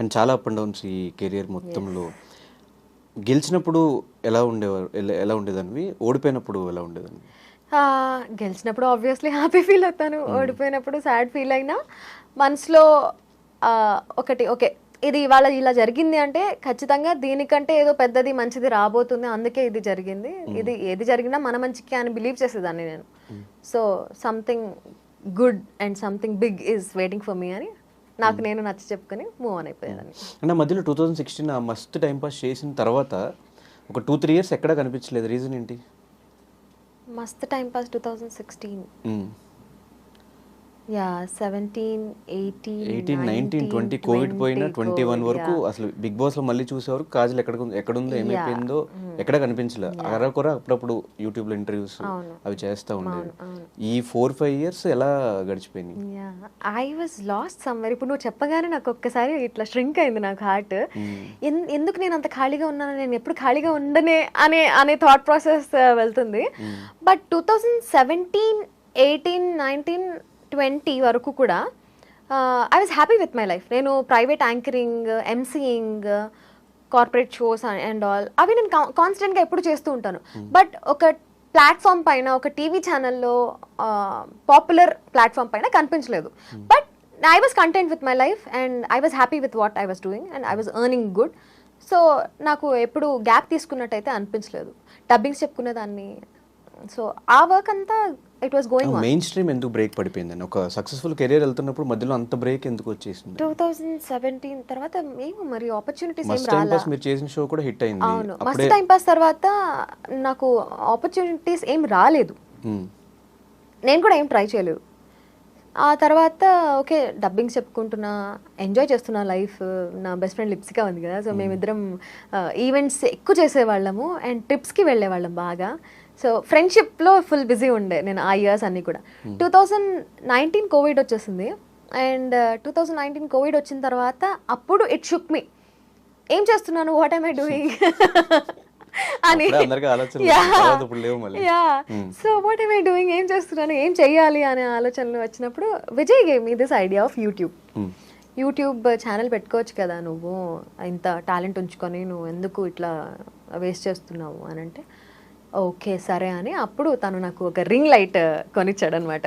And చాలా up and downs ఈ career మొత్తంలో. గెలిచినప్పుడు ఎలా ఉండేవారు ఎలా- ఉండేదానివి? ఓడిపోయినప్పుడు ఎలా ఉండేదాన్ని గెలిచినప్పుడు ఆబ్వియస్లీ హ్యాపీ ఫీల్ అవుతాను. ఓడిపోయినప్పుడు సాడ్ ఫీల్ అయినా మనసులో ఒకటి ఓకే ఇది ఇవాళ ఇలా జరిగింది అంటే ఖచ్చితంగా దీనికంటే ఏదో పెద్దది మంచిది రాబోతుంది. అందుకే ఇది జరిగింది. ఇది ఏది జరిగినా మన మంచికి అని బిలీవ్ చేసేదాన్ని నేను. So something good and something big is waiting for me అని నాకు నేను నచ్చ చెప్పుకొని మూవ్ ఆన్ అయిపోయేదాన్ని. అంటే ఆ మధ్యలో టూ థౌజండ్ సిక్స్టీన్ ఆ మస్తు టైం పాస్ చేసిన తర్వాత ఒక టూ త్రీ ఇయర్స్ ఎక్కడా కనిపించలేదు. రీజన్ ఏంటి? మస్త్ time pass two thousand sixteen eighteen nineteen twenty covid పోయిన ట్వంటీ వన్ వరకు అసలు బిగ్ బాస్లో మళ్ళీ చూసే వరకు కాజల్ ఎక్కడ ఎక్కడుందో ఏమైపోయిందో ఎక్కడ కనిపించలే. అరకొర అప్పుడప్పుడు యూట్యూబ్లో ఇంటర్వ్యూస్ అవి చేస్తా ఉండేది ఈ ఫోర్ ఫైవ్ ఇయర్స్ ఎలా గడిచిపోయినాయి? ఐ వాజ్ లాస్ట్ సమ్వేర్ ఇప్పుడు నువ్వు చెప్పగానే నాకు ఒక్కసారి ఇట్లా స్ట్రింక్ అయింది నాకు హార్ట్ ఎందుకు నేను అంత ఖాళీగా ఉన్నాను? నేను ఎప్పుడు ఖాళీగా ఉండనే అనే అనే థాట్ ప్రాసెస్ వెళ్తుంది. But two thousand seventeen eighteen nineteen twenty వరకు కూడా I was happy with my life నేను private anchoring emceeing corporate shows and all అవి నేను కాన్స్టెంట్గా ఎప్పుడు చేస్తూ ఉంటాను. బట్ ఒక ప్లాట్ఫామ్ పైన ఒక టీవీ ఛానల్లో పాపులర్ ప్లాట్ఫామ్ పైన కనిపించలేదు. But I was content with my life and I was happy with what I was doing and I was earning good so నాకు ఎప్పుడు గ్యాప్ తీసుకున్నట్టయితే అనిపించలేదు. డబ్బింగ్స్ చెప్పుకునేదాన్ని సో ఆ వర్క్ అంతా it was going mainstream ఎందుకు break పడిపోయిందని ఒక సక్సెస్ఫుల్ కెరియర్ వెళ్తున్నప్పుడు మధ్యలో అంత బ్రేక్ ఎందుకు వచ్చేసింది? టూ థౌజండ్ సెవెంటీన్ తర్వాత ఏమో మరి ఆపర్చునిటీస్ ఏం మస్ట్ రాలా. మీరు చేసిన షో కూడా హిట్ అయింది. అవును. మస్తు టైం పాస్ తర్వాత నాకు ఆపర్చునిటీస్ ఏం రాలేదు. మ్మ్. నేను కూడా ఏం ట్రై చేయలేదు. ఆ తర్వాత ఓకే డబ్బింగ్ చెప్పుకుంటున్నా ఎంజాయ్ చేస్తున్నా లైఫ్ నా బెస్ట్ ఫ్రెండ్ లిప్సికా ఉంది కదా సో మేమిద్దరం ఈవెంట్స్ ఎక్కువ చేసేవాళ్ళము అండ్ ట్రిప్స్కి వెళ్ళేవాళ్ళం బాగా. సో ఫ్రెండ్షిప్లో ఫుల్ బిజీ ఉండే నేను ఆ ఇయర్స్ అన్నీ కూడా. టూ థౌజండ్ నైన్టీన్ కోవిడ్ వచ్చేసింది. And two thousand nineteen covid వచ్చిన తర్వాత అప్పుడు ఇట్ షుక్ మీ ఏం చేస్తున్నాను? వాట్ ఐమ్ ఐ డూయింగ్ అని. Yeah so what I doing ఏం చేస్తున్నాను? ఏం చెయ్యాలి అనే ఆలోచనలు వచ్చినప్పుడు Vijay gave me this idea of YouTube. YouTube channel పెట్టుకోవచ్చు కదా నువ్వు? ఇంత టాలెంట్ ఉంచుకొని నువ్వు ఎందుకు ఇట్లా వేస్ట్ చేస్తున్నావు అని అంటే ఓకే సరే అని అప్పుడు తను నాకు ఒక రింగ్ లైట్ కొనిచ్చాడు అనమాట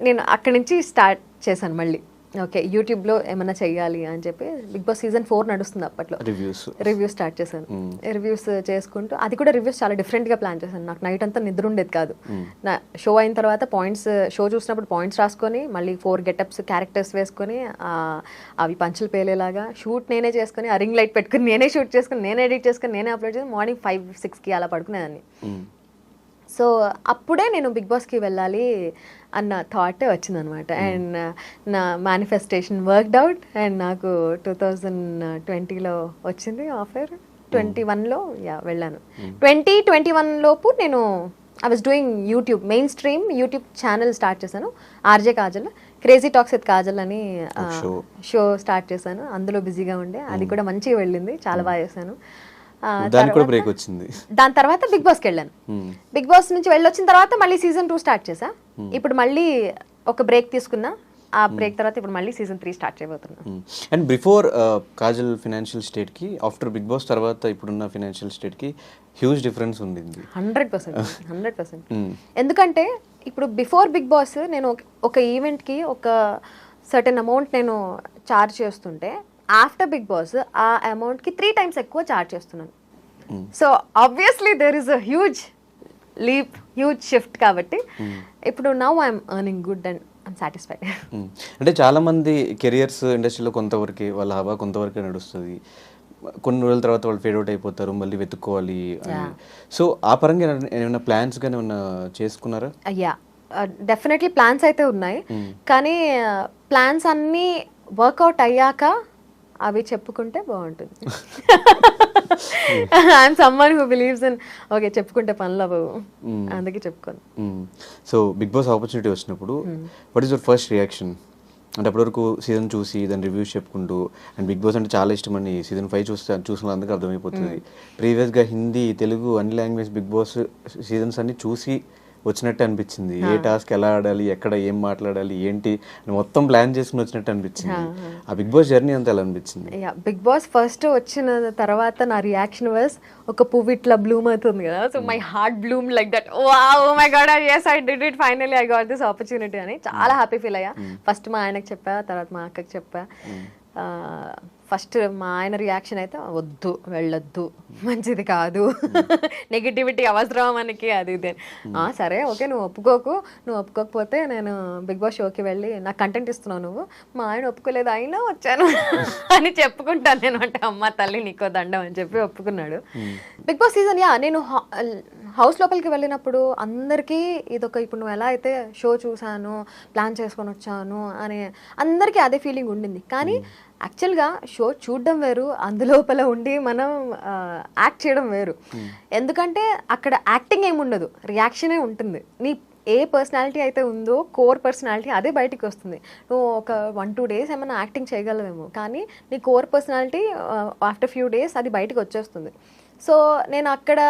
నేను అక్కడి నుంచి స్టార్ట్ చేశాను మళ్ళీ. ఓకే యూట్యూబ్లో ఏమైనా చెయ్యాలి అని చెప్పి బిగ్ బాస్ సీజన్ ఫోర్ నడుస్తుంది అప్పట్లో. రివ్యూస్ రివ్యూ స్టార్ట్ చేశాను. రివ్యూస్ చేసుకుంటూ అది కూడా రివ్యూస్ చాలా డిఫరెంట్గా ప్లాన్ చేశాను. నాకు నైట్ అంతా నిద్ర ఉండేది కాదు. నా షో అయిన తర్వాత పాయింట్స్ షో చూసినప్పుడు పాయింట్స్ రాసుకొని మళ్ళీ ఫోర్ గెటప్స్ క్యారెక్టర్స్ వేసుకొని అవి పంచులు పేలేలాగా షూట్ నేనే చేసుకొని ఆ రింగ్ లైట్ పెట్టుకుని నేనే షూట్ చేసుకుని నేనే ఎడిట్ చేసుకుని నేనే అప్లోడ్ చేసి మార్నింగ్ ఫైవ్ సిక్స్కి అలా పడుకునేదాన్ని. సో అప్పుడే నేను బిగ్ బాస్కి వెళ్ళాలి అన్న థాట్ వచ్చిందనమాట. అండ్ నా మేనిఫెస్టేషన్ వర్క్డ్ అవుట్ అండ్ నాకు టూ థౌజండ్ ట్వంటీలో వచ్చింది ఆఫర్ ట్వంటీ వన్లో యా వెళ్ళాను. ట్వంటీ ట్వంటీ వన్ లోపు నేను I was doing YouTube mainstream YouTube channel start చేశాను. RJ Kajal crazy talks with Kajal అని. షో స్టార్ట్ చేశాను. అందులో బిజీగా ఉండే. అది కూడా మంచిగా వెళ్ళింది. చాలా బాగా చేశాను. దానికి కూడా బ్రేక్ వచ్చింది. దాని తర్వాత బిగ్ బాస్కి వెళ్ళాను. బిగ్ బాస్ నుంచి వెళ్ళొచ్చిన తర్వాత మళ్ళీ సీజన్ టూ స్టార్ట్ చేసా ఇప్పుడు మళ్ళీ ఒక బ్రేక్ తీసుకున్నా. ఆ బ్రేక్ తర్వాత ఇప్పుడు మళ్ళీ సీజన్ త్రీ స్టార్ట్ చేయబోతున్నా. అండ్ బిఫోర్ కాజల్ ఫినాన్షియల్ స్టేట్కి ఆఫ్టర్ బిగ్ బాస్ తర్వాత ఇప్పుడున్న ఫినాన్షియల్ స్టేట్కి హ్యూజ్ డిఫరెన్స్ ఉండింది. Hundred percent hundred percent. ఎందుకంటే ఇప్పుడు బిఫోర్ బిగ్ బాస్ నేను ఒక- ఒక ఈవెంట్కి ఒక సర్టెన్ అమౌంట్ నేను చార్జ్ చేస్తుంటే ఆఫ్టర్ బిగ్ బాస్ ఆ అమౌంట్కి త్రీ టైమ్స్ ఎక్కువ చార్జ్ చేస్తున్నాను. So obviously there is a huge leap huge shift కాబట్టి ఇప్పుడు now I'm earning good and I'm satisfied. అంటే చాలా మంది కెరియర్స్ ఇండస్ట్రీలో కొంతవరకే వాళ్ళ హవా కొంతవరకే నడుస్తుంది. కొన్ని రోజుల తర్వాత వాళ్ళు ఫేడ్ అవుట్ అయిపోతారు మళ్ళీ వెతుక్కోవాలి సో ఆ పరంగా ఏమైనా- ఏమైనా ప్లాన్స్ కానీ ఏమైనా చేసుకున్నారా? అయ్యా డెఫినెట్లీ ప్లాన్స్ అయితే ఉన్నాయి. కానీ ప్లాన్స్ అన్నీ వర్కౌట్ అయ్యాక అవి చెప్పుకుంటే బాగుంటుంది. I'm someone who believes in okay చెప్పుకుంటే పనులు అవ్వవు. అందుకే చెప్పుకోను. సో బిగ్ బాస్ ఆపర్చునిటీ వచ్చినప్పుడు what is your first reaction అంటే అప్పటివరకు సీజన్ చూసి దాని రివ్యూస్ చెప్పుకుంటూ అండ్ బిగ్ బాస్ అంటే చాలా ఇష్టం అని సీజన్ ఫైవ్ చూస్తే చూసిన అందుకు అర్థమైపోతుంది. ప్రీవియస్గా హిందీ తెలుగు అన్ని లాంగ్వేజ్ బిగ్ బాస్ సీజన్స్ అన్ని చూసి వచ్చినట్టు అనిపించింది. ఏ టాస్క్ ఎలా ఆడాలి? ఎక్కడ ఏం మాట్లాడాలి? ఏంటి? మొత్తం ప్లాన్ చేసుకుని వచ్చినట్టు అనిపించింది. ఆ బిగ్ బాస్ జర్నీ అంతా ఎలా అనిపించింది? బిగ్ బాస్ ఫస్ట్ వచ్చిన తర్వాత నా రియాక్షన్ వాజ్ ఒక పువ్వు ఇట్లా బ్లూమ్ అవుతుంది కదా. So my heart bloom like that wow my god yes I did it finally I got this opportunity అని చాలా హ్యాపీ ఫీల్ అయ్యా. ఫస్ట్ మా ఆయనకు చెప్పా తర్వాత మా అక్కకి చెప్పా. ఫస్ట్ మా ఆయన రియాక్షన్ అయితే వద్దు వెళ్ళొద్దు మంచిది కాదు. నెగిటివిటీ అవసరం మనకి అది ఇది. "ఆ, సరే ఓకే నువ్వు ఒప్పుకోకు. నువ్వు ఒప్పుకోకపోతే నేను బిగ్ బాస్ షోకి వెళ్ళి నాకు కంటెంట్ ఇస్తున్నావు నువ్వు. మా ఆయన ఒప్పుకోలేదు అయినా వచ్చాను. అని చెప్పుకుంటాను నేను అంటే అమ్మ తల్లి నీకో దండం అని చెప్పి ఒప్పుకున్నాడు. బిగ్ బాస్ సీజన్ యా నేను హౌస్ లోపలికి వెళ్ళినప్పుడు అందరికీ ఇదొక ఇప్పుడు నువ్వు ఎలా అయితే షో చూసాను ప్లాన్ చేసుకొని వచ్చాను అని అందరికీ అదే ఫీలింగ్ ఉండింది. కానీ యాక్చువల్గా షో చూడడం వేరు అందులోపల ఉండి మనం యాక్ట్ చేయడం వేరు. ఎందుకంటే అక్కడ యాక్టింగ్ ఏమి ఉండదు రియాక్షనే ఉంటుంది. నీ ఏ పర్సనాలిటీ అయితే ఉందో కోర్ పర్సనాలిటీ అదే బయటికి వస్తుంది. నువ్వు ఒక వన్ టూ డేస్ ఏమైనా యాక్టింగ్ చేయగలవేమో కానీ నీ core personality after few days అది బయటికి వచ్చేస్తుంది. సో నేను అక్కడ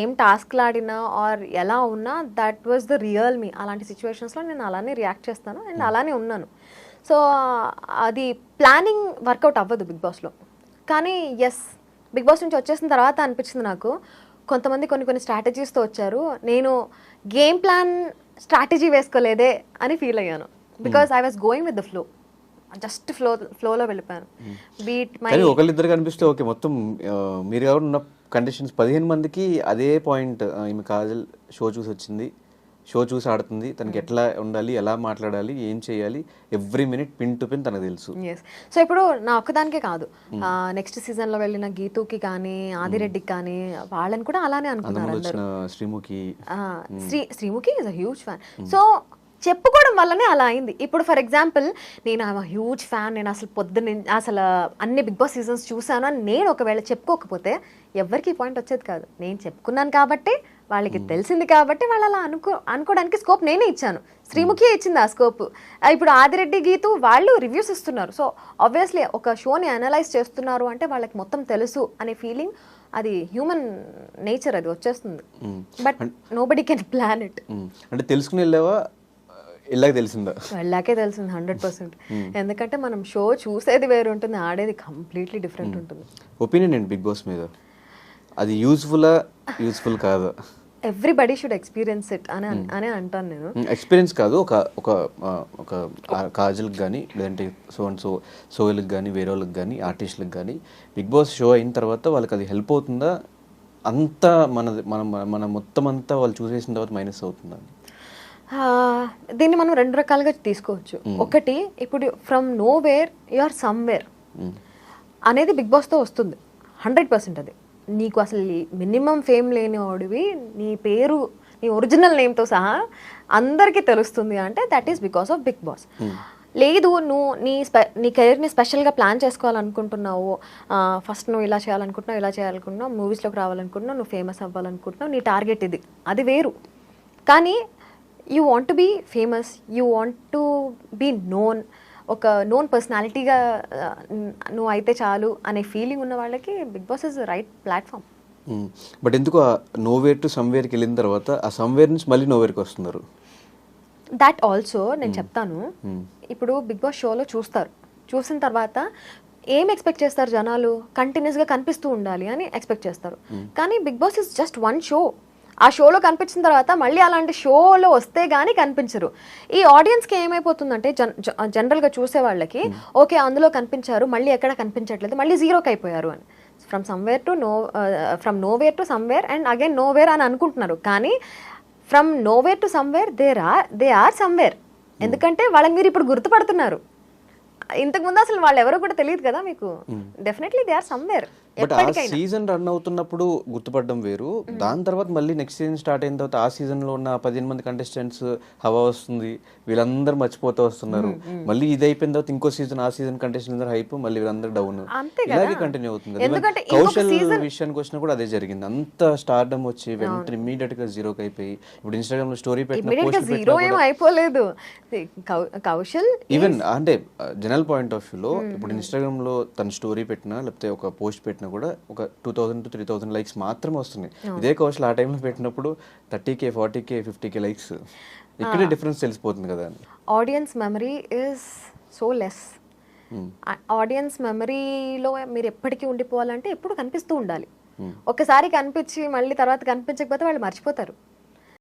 ఏం టాస్క్లు ఆడినా ఆర్ ఎలా ఉన్నా that was the real me అలాంటి సిచ్యువేషన్స్లో నేను అలానే రియాక్ట్ చేస్తాను అండ్ అలానే ఉన్నాను. సో అది ప్లానింగ్ వర్కౌట్ అవ్వదు బిగ్ బాస్లో కానీ ఎస్ బిగ్ బాస్ నుంచి వచ్చేసిన తర్వాత అనిపించింది నాకు. కొంతమంది కొన్ని కొన్ని స్ట్రాటజీస్తో వచ్చారు. నేను గేమ్ ప్లాన్ స్ట్రాటజీ వేసుకోలేదే అని ఫీల్ అయ్యాను. Because I was going with the flow just flow ఫ్లోలో వెళ్ళిపోయాను. బీట్ మై కానీ ఒకళ్ళిద్దరు కనిపిస్తే ఓకే మొత్తం మీరు కాబట్టి కండిషన్స్. పదిహేను మందికి అదే పాయింట్ ఈమె కాజల్ షో చూసి వచ్చింది. షో చూసి ఆడుతుంది. తనకి ఎట్లా ఉండాలి ఎలా మాట్లాడాలి ఏం చేయాలి every minute pin to pin తనకు తెలుసు. సో ఇప్పుడు నా ఒక్కదానికే కాదు. నెక్స్ట్ సీజన్లో వెళ్ళిన గీతుకి కానీ ఆదిరెడ్డికి కానీ వాళ్ళని కూడా అలానే అనుకున్నారు Sreemukhi. Sree Sreemukhi is a huge fan so చెప్పుకోవడం వల్లనే అలా అయింది. ఇప్పుడు ఫర్ ఎగ్జాంపుల్ నేను ఆమె హ్యూజ్ ఫ్యాన్ నేను అసలు పొద్దున్న అసలు అన్ని బిగ్ బాస్ సీజన్స్ చూసాను అని నేను ఒకవేళ చెప్పుకోకపోతే ఎవరికి పాయింట్ వచ్చేది కాదు. నేను చెప్పుకున్నాను కాబట్టి వాళ్ళకి తెలిసింది కాబట్టి వాళ్ళు అలా అనుకో అనుకోవడానికి స్కోప్ నేనే ఇచ్చాను. శ్రీముఖి ఇచ్చింది ఆ స్కోప్ ఇప్పుడు ఆదిరెడ్డి గీతు వాళ్ళు రివ్యూస్ ఇస్తున్నారు. సో ఆబ్వియస్లీ ఒక షోని అనలైజ్ చేస్తున్నారు అంటే వాళ్ళకి మొత్తం తెలుసు అనే ఫీలింగ్ అది హ్యూమన్ నేచర్ అది వచ్చేస్తుంది. But nobody can plan it. అంటే తెలుసుకుని వెళ్ళావా? వెళ్ళాక తెలిసిందా? వెళ్ళాకే తెలిసింది హండ్రెడ్ పర్సెంట్. ఎందుకంటే మనం షో చూసేది వేరు ఉంటుంది ఆడేది కంప్లీట్లీ డిఫరెంట్ ఉంటుంది. ఒపీనియన్ ఏంటి బిగ్ బాస్ మీద? అది యూస్ఫుల్లా యూస్ఫుల్ కాదా? ఎవ్రీబడి షుడ్ ఎక్స్పీరియన్స్ ఇట్ అని అని అంటాను నేను. ఎక్స్పీరియన్స్ కాదు ఒక ఒక ఒక కాజల్కి కానీ లేదంటే సో అండ్ సో సోయల్కి కానీ వేరే వాళ్ళకి కానీ ఆర్టిస్టులకు కానీ బిగ్ బాస్ షో అయిన తర్వాత వాళ్ళకి అది హెల్ప్ అవుతుందా? అంతా మన మన మన- మొత్తం అంతా వాళ్ళు చూసేసిన తర్వాత మైనస్ అవుతుందా? దీన్ని మనం రెండు రకాలుగా తీసుకోవచ్చు. ఒకటి ఇప్పుడు from nowhere you are somewhere. అనేది బిగ్ బాస్తో వస్తుంది. హండ్రెడ్ పర్సెంట్ అది. నీకు అసలు మినిమం ఫేమ్ లేని వాడివి నీ పేరు నీ ఒరిజినల్ నేమ్తో సహా అందరికీ తెలుస్తుంది అంటే that is because of Bigg Boss. లేదు నువ్వు నీ స్పె నీ కెరీర్ని స్పెషల్గా ప్లాన్ చేసుకోవాలనుకుంటున్నావు. ఫస్ట్ నువ్వు ఇలా చేయాలనుకుంటున్నావు ఇలా చేయాలనుకుంటున్నావు మూవీస్లోకి రావాలనుకుంటున్నావు నువ్వు ఫేమస్ అవ్వాలనుకుంటున్నావు నీ టార్గెట్ ఇది. అది వేరు. కానీ you want to be famous you want to be known ఒక నోన్ పర్సనాలిటీగా నువ్వు అయితే చాలు అనే ఫీలింగ్ ఉన్న వాళ్ళకి Bigg Boss is right platform. But ఎందుకు నోవేర్ టు సమ్వేర్కి వెళ్ళిన తర్వాత ఆ సమ్వేర్ నుంచి మళ్ళీ నోవేర్కి వస్తున్నారు? దాట్ ఆల్సో నేను చెప్తాను. మ్మ్. ఇప్పుడు బిగ్ బాస్ షోలో చూస్తారు. చూసిన తర్వాత ఏం ఎక్స్పెక్ట్ చేస్తారు జనాలు? కంటిన్యూస్గా కనిపిస్తూ ఉండాలి అని ఎక్స్పెక్ట్ చేస్తారు. కానీ Bigg Boss is just one show ఆ షోలో కనిపించిన తర్వాత మళ్ళీ అలాంటి షోలో వస్తే గానీ కనిపించరు. ఈ ఆడియన్స్కి ఏమైపోతుందంటే జన్ జనరల్గా చూసే వాళ్ళకి ఓకే అందులో కనిపించారు మళ్ళీ ఎక్కడ కనిపించట్లేదు మళ్ళీ జీరోకి అయిపోయారు అని from somewhere to no from nowhere to somewhere and again nowhere అని అనుకుంటున్నారు. కానీ from nowhere to somewhere there are they are somewhere ఎందుకంటే వాళ్ళని మీరు ఇప్పుడు గుర్తుపడుతున్నారు. ఇంతకు ముందు అసలు వాళ్ళు ఎవరో కూడా తెలియదు కదా మీకు. Definitely they are somewhere but ఆ సీజన్ రన్ అవుతున్నప్పుడు గుర్తుపడడం వేరు. దాని తర్వాత మళ్ళీ నెక్స్ట్ సీజన్ స్టార్ట్ అయిన తర్వాత ఆ సీజన్లో ఉన్న పదిహేను మంది కంటెస్టెంట్స్ హవా వస్తుంది. వీళ్ళందరూ మర్చిపోతూ వస్తున్నారు. మళ్ళీ ఇది అయిపోయిన తర్వాత ఇంకో సీజన్ ఆ సీజన్ కంటెస్టెంట్ హైప్ మళ్ళీ వీళ్ళందరూ డౌన్ ఇలాగే కంటిన్యూ అవుతుంది. కౌశల్ విషయానికి వచ్చినా కూడా అదే జరిగింది. అంత స్టార్డమ్ వచ్చి వెంటనే ఇమీడియట్గా జీరోకి అయిపోయి ఇప్పుడు ఇన్స్టాగ్రామ్లో స్టోరీ పెట్టిన అయిపోలేదు. కౌశల్ ఈవెన్ అంటే జనరల్ పాయింట్ ఆఫ్ వ్యూలో ఇప్పుడు ఇన్స్టాగ్రామ్లో తన స్టోరీ పెట్టినా లేకపోతే ఒక పోస్ట్ పెట్టినా కూడా ఒక two thousand to three thousand likes మాత్రమే వస్తున్నాయి. ఇదే కౌశల్ ఆ టైంలో పెట్టినప్పుడు thirty K forty K fifty K likes ఇక్కడే డిఫరెన్స్ తెలిసిపోతుంది కదా audience memory is so less audience మెమరీలో మీరు ఎప్పటికీ ఉండిపోవాలంటే ఎప్పుడు కనిపిస్తూ ఉండాలి. ఒకసారి కనిపించి మళ్ళీ తర్వాత కనిపించకపోతే వాళ్ళు మర్చిపోతారు.